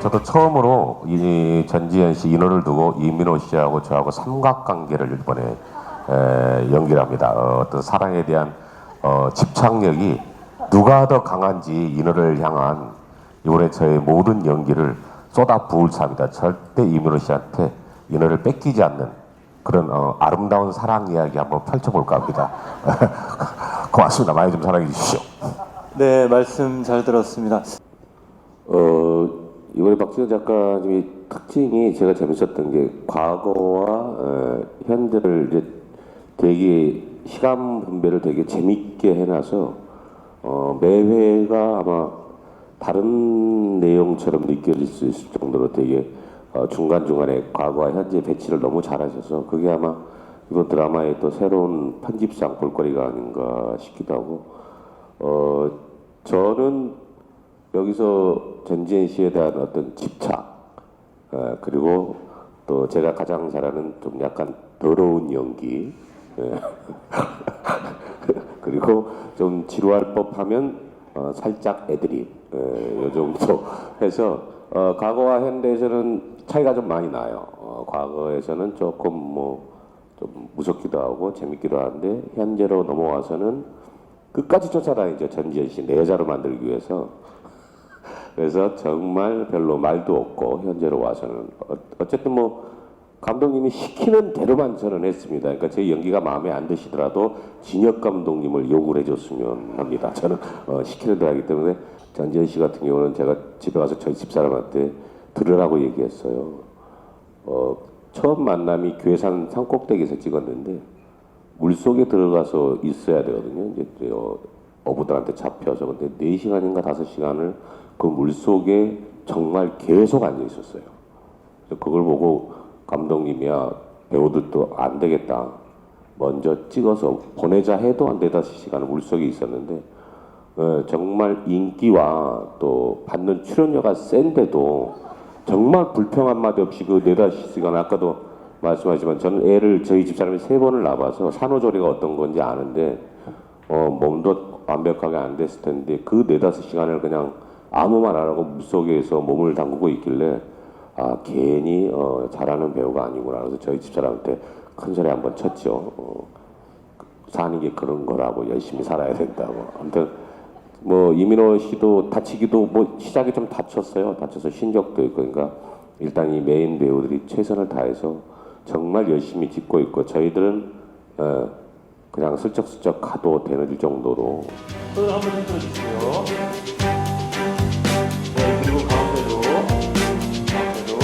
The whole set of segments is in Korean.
저도 처음으로 이 전지현 씨 인호를 두고 이민호 씨하고 저하고 삼각관계를 이번에 에, 연기를 합니다. 어, 어떤 사랑에 대한 어, 집착력이 누가 더 강한지 인호를 향한 이번에 저의 모든 연기를 쏟아 부을 참이다. 절대 이민호 씨한테 인호를 뺏기지 않는 그런 어, 아름다운 사랑 이야기 한번 펼쳐볼까 합니다. 고맙습니다. 많이 좀 사랑해 주십시오. 네, 말씀 잘 들었습니다. 어, 이번에 박지현 작가님이 특징이 제가 재밌었던 게 과거와 어, 현재를 이제 되게 시간 분배를 되게 재밌게 해놔서 어, 매 회가 아마 다른 내용처럼 느껴질 수 있을 정도로 되게 어, 중간중간에 과거와 현재 배치를 너무 잘하셔서 그게 아마 이번 드라마의 또 새로운 편집상 볼거리가 아닌가 싶기도 하고 어, 저는 여기서 전지현 씨에 대한 어떤 집착 어, 그리고 또 제가 가장 잘하는 좀 약간 더러운 연기 예. 그리고 좀 지루할 법하면 어, 살짝 애드립 예, 요 정도 해서 어, 과거와 현대에서는 차이가 좀 많이 나요. 어, 과거에서는 조금 뭐 좀 무섭기도 하고 재밌기도 한데 현재로 넘어와서는 끝까지 쫓아다니죠 전지현 씨 내 여자로 만들기 위해서 그래서 정말 별로 말도 없고 현재로 와서는 어, 어쨌든 뭐 감독님이 시키는 대로만 저는 했습니다. 그러니까 제 연기가 마음에 안 드시더라도 진혁 감독님을 욕을 해줬으면 합니다. 저는 어, 시키는 대로 하기 때문에 전지현 씨 같은 경우는 제가 집에 가서 저희 집사람한테 들으라고 얘기했어요. 어, 처음 만남이 괴산 산꼭대기에서 찍었는데 물 속에 들어가서 있어야 되거든요. 이제 어, 어부들한테 잡혀서 근데 4시간인가 5시간을 그 물속에 정말 계속 앉아 있었어요. 그걸 보고 감독님이야 배우들도 안 되겠다. 먼저 찍어서 보내자 해도 한 네다섯 시간을 물속에 있었는데 어, 정말 인기와 또 받는 출연료가 센데도 정말 불평 한마디 없이 그 네다섯 시간 아까도 말씀하지만 저는 애를 저희 집사람이 세 번을 낳아서 산후조리가 어떤 건지 아는데 어, 몸도 완벽하게 안 됐을 텐데 그 네다섯 시간을 그냥 아무 말 안 하고 물속에서 몸을 담그고 있길래 아 괜히 어, 잘하는 배우가 아니구나 그래서 저희 집사람한테 큰 소리 한번 쳤죠. 어, 사는 게 그런 거라고 열심히 살아야 된다고. 아무튼 뭐 이민호 씨도 다치기도 뭐 시작이 좀 다쳤어요. 다쳐서 신적도 있고 그러니까 일단 이 메인 배우들이 최선을 다해서 정말 열심히 짓고 있고 저희들은 어, 그냥 슬쩍슬쩍 가도 되는 정도로. 손을 한번 흔들어 주시고요 네, 그리고 가운데로. 가운데로.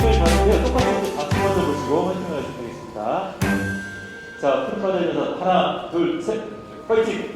손이 가는데요. 똑같이 다두 번을 보시고 활동을 하시면 되겠습니다. 자, 큰 빠져서 하나, 둘, 셋, 파이팅!